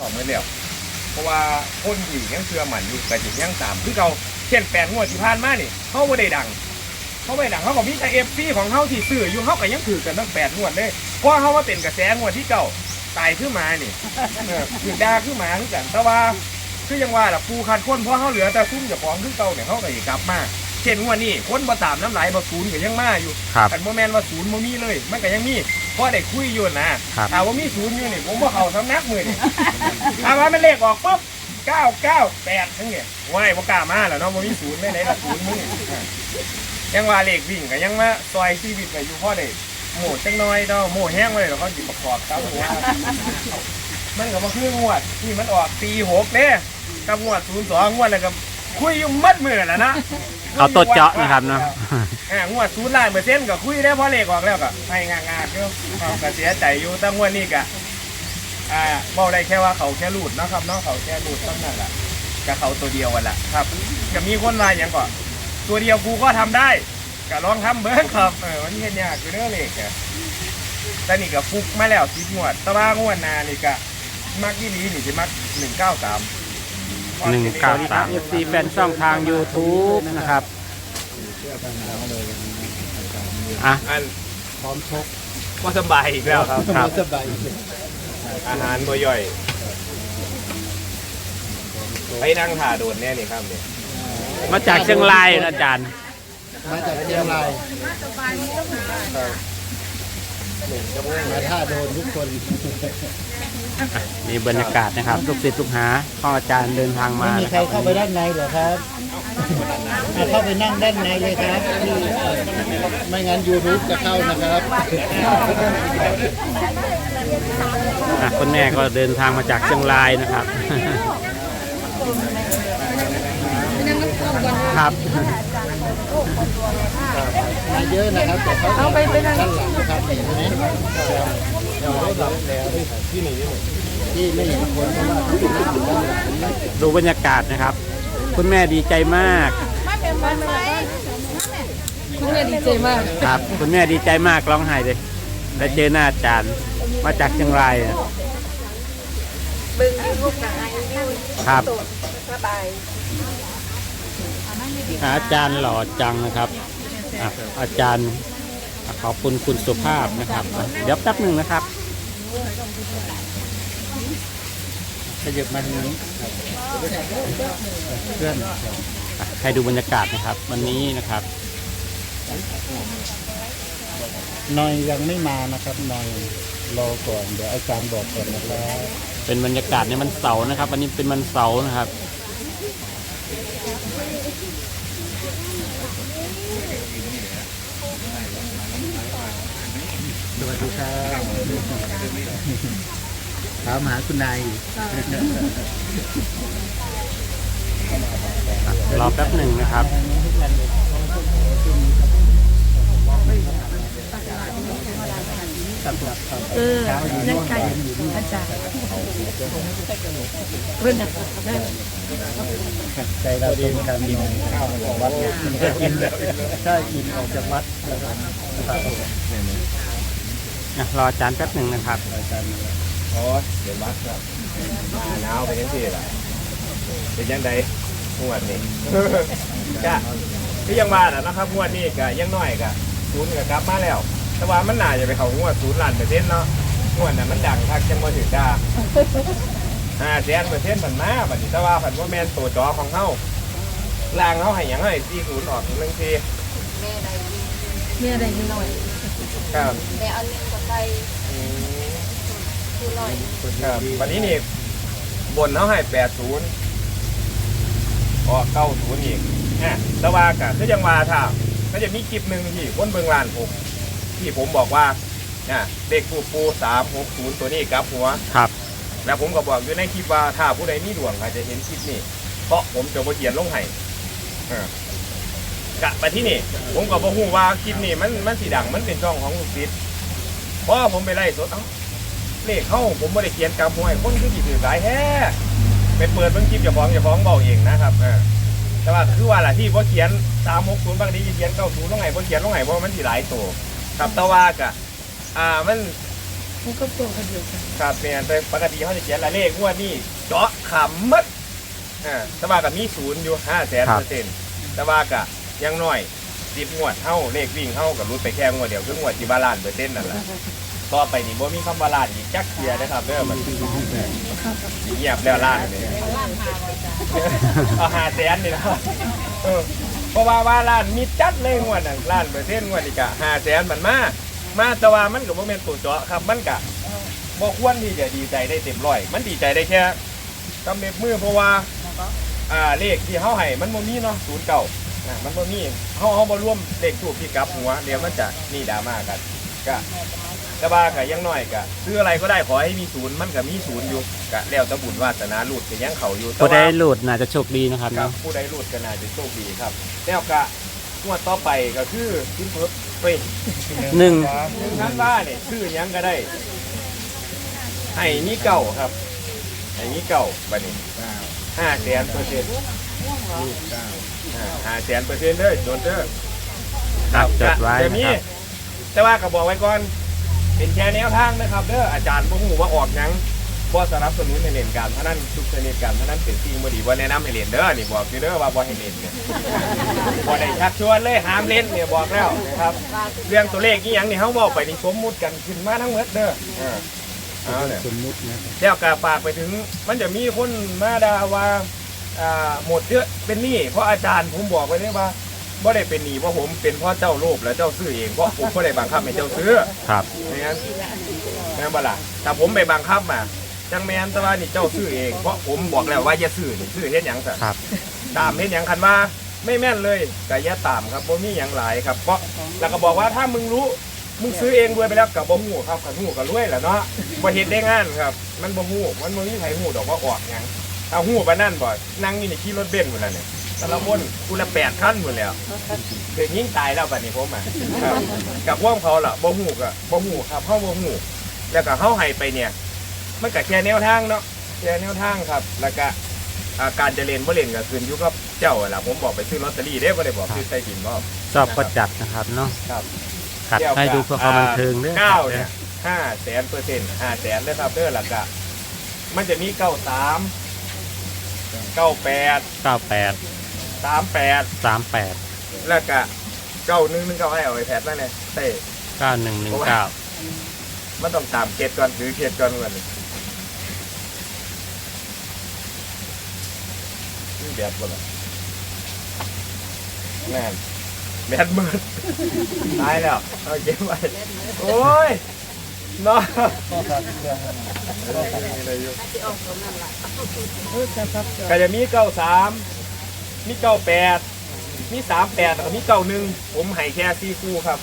ตอบไม่แล้วเพราะว่าคนที่ยังเชื่อมันอยู่แต่ยังยังตามคือเขาเช่นแปดงวดที่ผ่านมานี่เขาไม่ได้ดังเขาไม่ดังเขาบอกมีแต่เอฟซีของเขาที่ซื้ออยู่เขาก็ยังถือกันตั้งแปดงวดเลยเพราะเขาว่าเป็นกระแสงวดที่เก่าตายขึ้นมานี่ถือดาขึ้นมาคือกันแต่ว่าคือยังว่าล่ะปูคันคนเพราะเขาเหลือแต่ซุ้มเจ้าของขึ้นเก่าเนี่ยเขาก็อีกกลับมา เช่นงวดนี้คนบ่ตามน้ำไหลบ่ศูนย์ก็ยังมาอยู่ครับ แต่โมแมนว่าศูนย์โมมีเลย มันก็ยังมีเพราะได้คุยอยู่นะครับ ถามว่ามีศูนย์อยู่นี่ผมว่าเขาสำนักมือนี่ ถามว่ามันเลขออกปุ๊บเก้าเก้าแปดทั้งเนี่ยว่ายบ่กล้ามาแล้วเนาะโมมีศูนย์ไม่ไหนละศูนย์มึงยังว่าเลขวิ่งก็ยังมาซอยชีวิตไปอยู่พ่อได้โหมดจังน้อยเนาะโหมดแห้งไว้แล้วเขาจิประกอบตามหัว มันก็มาคืองวดที่มันออกปีหกเด้กับงวดศูนย์สองงวดแล้วก็ คุยอยู่มัดมือแล้วนะเขาตัวเจาะนะครับเนาะอ่างวดศูนย์ล้านเปอร์เซ็นต์ก็คุยได้เพราะเลขออกแล้วก็ให้งานงานอยู่เขาก็เสียใจอยู่แต่งวดนี้ก็อ่าบอกได้แค่ว่าเขาแค่รูดเนาะครับเนาะเขาแค่รูดเท่านั้นแหละกับเขาตัวเดียวกันแหละครับก็มีคนมาอย่างก่อนตัวเดียวกูก็ทำได้ก็ลองทำเบิ้งครับเออวันนี้เห็นยากคือเรื่องเลขอะแต่นี่ก็ฟุกมาแล้วสิบงวดแต่ว่างวดหนานี่ก็มักยี่ลีนี่จะมักหนึ่งเก้าสาม หนึ่งเก้าสาม FC แฟนช่องทาง YouTube นะครับอะ อันพร้อมชกก็สบายอีกแล้วครับ ครับ สบายอาหารบ่ย่อย ไปนั่งถ่าโดนแน่นี่ครับเนี่ยมาจากเชียงรายนะอาจารย์ มาจากเชียงราย มาท่าโดนทุกคนมีบรรยากาศนะครับลูกศิษย์ลูกหาพ่ออาจารย์เดินทางไม่มามีนะใคครรับเข้าไปด้านในเหรอครับอะเข้าไปนั่งด้านในเลยครับที่ไม่งั้นยูทูบจะเข้านะครับอะคุณแม่ก็เดินทางมาจากเชียงรายนะครับ ครับ มาเยอะนะครับแต่เขาเอาไปไปด้านหลังนะครับเห็นไหมที่ไม่เห็นคนเพราะว่าเขาไปนั่งอยู่ด้านหลังดูบรรยากาศนะครับ คุณแม่ดีใจมากคุณแม่ดีใจมากครับ คุณแม่ดีใจมากร้องไห้เลยได้เจอหน้าอาจารย์มาจากเชียงรายอะเบิ่งยูทูบกับไอวิวครับสบาย อาจารย์หล่อจังนะครับอะอาจารย์ขอบคุณคุณสุภาพนะครับอะเดี๋ยวแป๊บหนึ่งนะครับขยับมาทางนี้เพื่อนอะให้ดูบรรยากาศนะครับ วันนี้นะครับนอยยังไม่มานะครับนอยรอก่อนเดี๋ยวอาจารย์บอกก่อนนะครับ เป็นบรรยากาศในวันเสาร์นะครับ วันนี้เป็นวันเสาร์นะครับ วัสดีครับถามหาคุณนายอยู่รอแป๊บหนึ่งนะครับเออนั่นไก่อาจารย์เพื่อนนะใจเราตรงกันนอยข้าวมาจากวัดก็กินใช่กินออกจากวัดนะครับ อะรออาจารย์แป๊บหนึ่งนะครับ อาจารย์โอ้ยเดี๋ยววัดครับมาหนาวไปยังที่ล่ะเป็นยังไงงวดนี้ ก็ที่ยังมาน่ะนะครับงวดนี้ก็ยังน้อยก็ศูนย์ก็กลับมาแล้ว แต่ว่ามันน่าจะไปเข้างวดศูนย์ล้านเปอร์เซ็นต์เนาะงวดน่ะมันดังทักจังมาถึงดาห้าแสนเปอร์เซ็นต์มันมาบัดนี้แต่ว่าผันว่าแมนตัวจอของเฮาล่างเฮาให้หยังให้สี่ศูนย์ออกถึงหนึ่งที แม่ได้แม่ได้นิดหน่อยครับแม่เอาเงินกับไปอืมคือร้อยครับวันนี้นี่บนเขาให้แปดศูนย์ออกเก้าศูนย์อีกอะแต่ว่ากะก็ยังว่าถ้าก็จะมีคลิปหนึ่งที่บนเบืองลานผมที่ผมบอกว่าอะเด็กปูปูสามหกศูนย์ตัวนี้กลับหัว ครับ แล้วผมก็บอกอยู่ในคลิปว่าถ้าผู้ใดมีดวงอาจจะเห็นคลิปนี้ เพราะผมจะมาเขียนลงให้อ่า กะไปที่นี่ ผมก็บอกฮู้ว่าคลิปนี้มันมันสีดังมันเป็นช่องของลูกศิษย์เพราะผมไปไล่สดเอ้าเลขเข้าผมไม่ได้เขียนกำหวยคนคือจีถือสายแท้ไปเปิดเบิ่งคลิปอย่าฟ้องอย่าฟ้องเบาเองนะครับอ่าแต่ว่าคือว่าล่ะที่ว่าเขียนสามหกศูนย์บางทีจะเขียนเก้าศูนย์ตรงไหนพอเขียนตรงไหนเพราะมันสีหลายตัวครับแต่ว่ากะอ่ามันมันก็ตัวกันอยู่กันครับแม่นแต่ปกติเขาจะเขียนละเลขงวดนี้เจาะขำมัดอ่าแต่ว่าก็มีศูนย์อยู่ห้าแสนเปอร์เซ็นต์แต่ว่าก็ ยังน้อยสิบงวดเท่าเลขวิ่งเท่ากับรุดไปแค่งวดเดียวคืองวดที่บาลานเปอร์เซ็นต์นั่นแหละต่อไปนี่บ่มีคำบาลานอีกจักเทียนะครับเด้อมันเงียบแล้วล้านนี่เอาหาแสนนี่นะครับเออเพราะว่าว่าล้านมีจัดเลยงวดนั้นล้านเปอร์เซ็นต์งวดนี้ก็หาแสนมันมามาแต่ว่ามันก็บ่แม่นตัวเจาะครับมันก็บ่ควรที่จะดีใจได้เต็มร้อย มันดีใจได้แค่กำเน็บมือเพราะว่าอ่าเลขที่เฮาให้มันบ่มีเนาะศูนย์เก่า อ่ามันบ่มีเฮาเฮาบ่รวมเลขถูกที่กลับหัวเดี๋ยวมันจะนี่ดราม่ากันก็แต่ว่าก็ยังน้อยก็ซื้ออะไรก็ได้ขอให้มีศูนย์มันก็มีศูนย์อยู่ก็แล้วแต่บุญวาสนาลูดก็ยังเข้าอยู่แต่ผู้ใดว่า หลุดน่าจะโชคดีนะครับครับเนาะ ผู้ใดลูดก็น่าจะโชคดีครับ แล้วก็งวดต่อไปก็คือขึ้นเพิ่มเฮ้ยหนึ่ง หนึ่งพันว่าเนี่ยชื่อหยังก็ได้ ให้นี่เก่าครับ ให้นี่เก่าบัดนี้ห้าแสนเปอร์เซ็นต์ห้าแสนเปอร์เซ็นต์เลยโดนเด้อครับจดไว้จะนะมีครับ แต่ว่าก็บอกไว้ก่อน เป็นแค่แนวทางนะครับเด้ออาจารย์บ่ฮู้ว่าออกหยังบ่สนับสนุนให้เล่นการพนันทุกชนิดการพนันเป็นสิ่งบ่ดีบ่แนะนำให้เล่นเด้อนี่บอกอยู่เด้อว่าบ่ให้เล่นเนี่ยบ่ได้ชักชวนเลยห้ามเล่นเนี่ยบอกแล้วนะครับ เรื่องตัวเลขอีหยังนี่เฮาบอกไปนี่สมมุติกันขึ้นมาทั้งหมดเด้อเออ เอาเนี่ย สมมุตินะครับแล้วก็ฝากไปถึงมันจะมีคนมาด่าว่าอ่าหมดเยอะเป็นหนี้เพราะอาจารย์ผมบอกไว้เลยว่าบ่ได้เป็นหนี้เพราะผมเป็นเพราะเจ้าโลภและเจ้าซื้อเองเพราะผมบ่ได้บังคับให้เจ้าซื้อครับ ไม่งั้นแม่นบ่ล่ะแต่ผมไปบังคับมาจังแม่นแต่ว่านี่เจ้าซื้อเองเพราะผมบอกแล้วว่าอย่าซื้อนี่ซื้อเฮ็ดหยังซะครับ ตามเฮ็ดหยังคันว่าไม่แม่นเลยก็อย่าตามครับบ่มีหยังหลายครับเพราะแล้วก็บอกว่าถ้ามึงรู้ มึงซื้อเองรวยไปแล้วกับบ่ฮู้ครับคันฮู้ก็รวยแหละเนาะบ่เฮ็ดได้งานครับ มันบ่ฮู้มันบ่มีไผฮู้ดอกว่าออกหยังเอาฮู้ปานนั้นบ่นั่งอยู่ในขี่รถเบนซ์พุ่นน่ะเนี่ยแต่ละคนกูละ8คันพุ่นแล้วเกิดยิงตายแล้วบัดนี้ผมอะครับกับพวกเขาล่ะบ่ฮู้ก็บ่ฮู้ครับเฮาบ่ฮู้แล้วก็เฮาให้ไปเนี่ยมันก็แค่แนวทางเนาะแค่แนวทางครับ แล้วก็อ่าการจะเล่นบ่เล่นก็ขึ้นอยู่กับเจ้าล่ะผมบอกไปซื้อลอตเตอรี่เด้บ่ได้บอกซื้อใต้ดินบ่ชอบก็จัดนะครับเนาะครับ ขัดให้ดูเพื่อความบันเทิงเด้อคเก้ารับเนี่ยห้าแสนเปอร์เซ็นต์ห้าแสนเลยครับเด้อหลักกะมันจะมีเก้าสามเก้าแปดเก้าแปดสามแปดสามแปดแล้วก็เก้าหนึ่งหนึ่งเก้าให้เอาไอ้แพทนั่นเลยเต้เก้าหนึ่งหนึ่งเก้ามันต้องตามเกตก่อนถือเกตก่อนก่อนนี่แบบบ่ล่ะแม่น แบดมืดตายแล้วเอาเก็บไว้โอ้ยเนาะก็จะมีเก้าสามมีเก้าแปดมีสามแปดแล้วก็มีเก้าหนึ่งผมให้แค่สี่คู่ครับ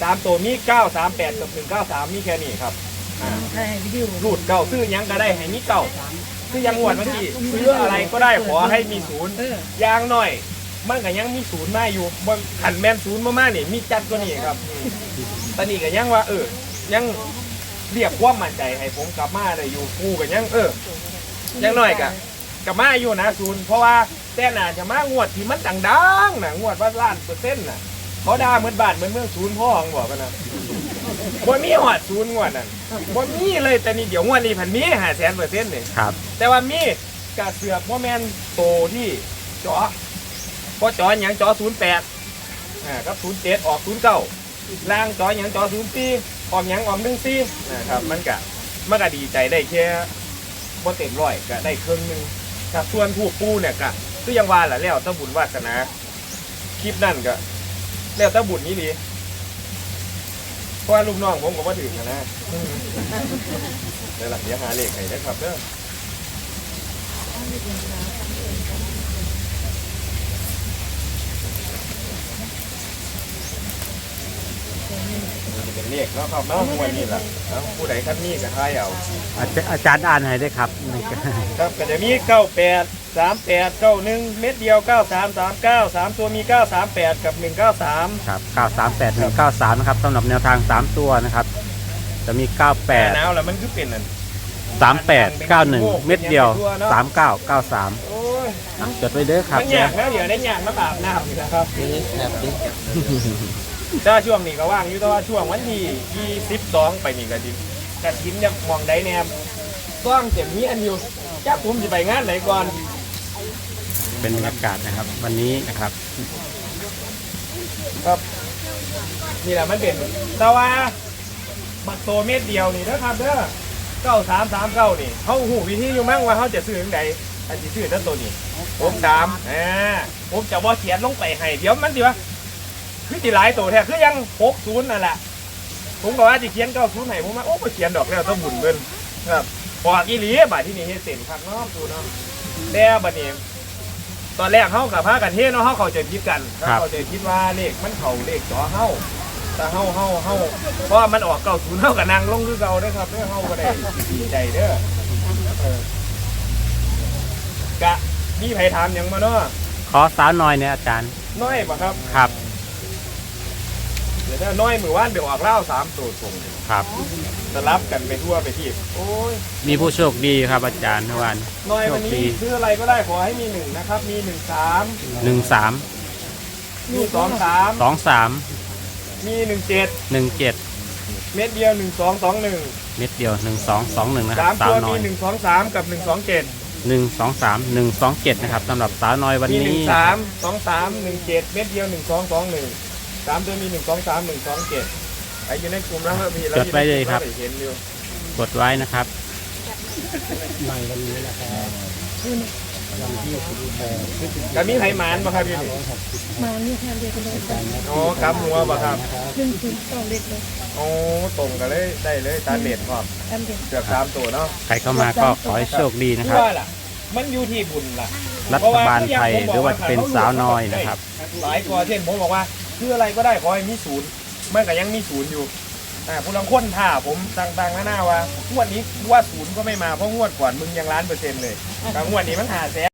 สามตัวมีเก้าสามแปดกับหนึ่งเก้าสามมีแค่นี้ครับอ่าใช่วิดีโอรูดเก้าซื้อหยังก็ได้ให้มีเก้าซื้อยังงวดเมื่อกี้ซื้ออะไรก็ได้ขอให้มีศูนย์อยางหน่อย มันก็ยังมีศูนย์มาอยู่บนขันแมนศูนย์มาๆนี่มีจัดก็นี่ครับอืมตอนนี้ก็ยังว่า เออ ยังเรียกความมั่นใจให้ผมกลับมาได้อยู่กูก็ยังเออยังน้อยกะกับมาอยู่นะศูนย์เพราะว่าแต่น่าจะมางวดที่มันดังๆนะงวดว่าล้านเปอร์เซ็นต์น่ะเขาด่าเหมือนบ้านเหมือนเมืองศูนย์พ่อของบอกกันนะบ่มีหอดศูนย์งวดนั่นบ่มีเลยแต่นี่เดี๋ยวงวดนี้พันมีห้าแสนเปอร์เซ็นต์นี่ครับ แต่ว่ามีกะเสือกว่าแมนโตที่เจาะเพราะเจาะหยังจาะศูนย์แปดอ่ากับศูนย์เจ็ดออกศูนย์เก้าล่างจาะหยังจาะศูนย์สี่ออกหยังออกหนึ่งสี่นะครับมันกะมันก็ดีใจได้แค่บ่เต็มร้อยก็ได้ครึ่งหนึ่งครับส่วนผู้ปูเนี่ยก็คือยังว่าแหละแล้วตะบุญวาสนาคลิปนั่นก็แล้วตะบุญนี้ดีเพราะว่าลูกน้องผมก็บ่ถึงนะอืมเดี๋ยวหลังเดี๋ยวหาเลขให้ได้ครับเด้อมัน จะเป็นเลขเนาะครับเนาะมวยนี่แหละเอ้าผู้ใดคันนี้ก็ทายเอา อาจารย์อาจารย์อ่านให้ได้วยครับครับก็จะมีเก้าแปดสามแปดเก้าหนึ่งเม็ดเดียวเก้าสามสามเก้าสามตัวมีเก้าสามแปดกับหนึ่งเก้าสามครับเก้าสามแปดหนึ่งเก้าสามนะครับสำหรับแนวทางสามตัวนะครับ จะมีเก้าแปแต่ดหนาวแล้วมันคือเป็นนั่นสามแปดเก้าหนึ่งเม็ดเดียวสามเก้าเก้าสามโอ้ยจดไว้เด้อครับมันยากนะเดี๋ยวได้ยากมาอาบน้ำนี่นะครับแบบนี้ แต่ว่าช่วงนี้ก็ว่างอยู่แต่ว่าช่วงวันที่ยี่สิบสองไปนี่ก็ดีกระถินยังมองได้แนมต้องเจ็บมีอันอยู่จ้าผมจะไปงานไหนก่อนเป็นบรรยากาศนะครับ วันนี้นะครับครับนี่แหละมันเป็นแต่ว่าบักโตเม็ดเดียวนี่นะครับเด้อเก้าสามสามเก้านี่เขาหูวิธีอยู่มั้งว่าเขาจะซื้อยังไงอันที่ซื้อนั่นตัวนี้ผมสามอ่าผมจะว่าเขียนลงไปให้เดี๋ยวมันดีวะ คือจีหลายตัวแท้คือยังหกศูนย์นั่นแหละผมก็ว่าจะเขียนเก้าศูนย์ให้ผมว่าโอ้ไปเขียนดอกแล้วต้องบุญเงินครับพอกอีหลีบาทที่นี่เฮ็ดเต็มครับเนาะดูเนาะแต่บัดนี้ตอนแรกเขากับพากันเฮ็ดเนาะเขาเข้าใจผิดกันครับ เขาใจคิดว่าเลขมันเข่าเลขจอเฮาแต่เฮาเฮาเฮาเพราะว่ามันออกเก้าศูนย์เฮากับนางลงคือเก่าเด้อครับเด้อเฮาก็ได้ดีใจเด้อเออกะมีไผถามหยังมาเนาะขอสาวน้อยเนี่ยอาจารย์ น้อยป่ะครับครับเดี๋ยวนะน้อยมือว่านเดี๋ยวออกเล่าสามตัวตรงครับ สลับกันไปทั่วไปที่โอ้ยมีผู้โชคดีครับอาจารย์เมื่อวานน้อยวันโชคนี้ดีซื้ออะไรก็ได้ขอให้มีหนึ่งนะครับ มีหนึ่งสามหนึ่งสามมีสองสามสองสามมีหนึ่งเจ็ดหนึ่งเจ็ดเม็ดเดียวหนึ่งสองสองหนึ่งเม็ดเดียวหนึ่งสองสองหนึ่งนะคสารับมสาตัววน้อมียหนึ่งสองสามกับหนึ่งสองเจ็ดหนึ่งสองสามหนึ่งสองเจ็ดนะครับสำหรับสาวน้อยวันมีหนึ่นี้งสามสองสามหนึ่งเจ็ดเม็ดเดียวหนึ่งสองสองหนึ่ง สามตัวมีหนึ่งสองสามหนึ่งสองเจ็ดไอ้อยู่ในกลุ่มแล้วพี่แล้วจดไว้เลยครับ เห็นอยู่กดไว้นะครับในวันนี้นะครับวันที่สิบแปดพฤศจิกายนกับมีไผ่หมานป่ะครับพี่นี่มานี่ค่ะเรียกกันเลยค่ะอ๋อกำหัวป่ะครับขึ้นถึงต่อเล็กเลยโอ้ตรงกันเลยได้เลยตาเด็ดพร้อมอันเด็กเกือบสามตัวเนาะใครเข้ามาก็ขอให้โชคดีนะที่ครับ ว่าล่ะ มันอยู่ที่บุญล่ะรัฐบาลไทยหรือว่าจะเป็นสาวน้อยนะครับ หลายกว่าเช่นผมบอกว่า คืออะไรก็ได้ขอให้มีศูนย์มันก็ยังมีศูนย์อยู่อ่าผู้ลังคนท่าผมต่างๆหน้าๆว่างวดนี้ว่าศูนย์ก็ไม่มาเพราะงวดก่อนมึงยังล้านเปอร์เซ็นต์เลยแต่งวดนี้มันหาแสน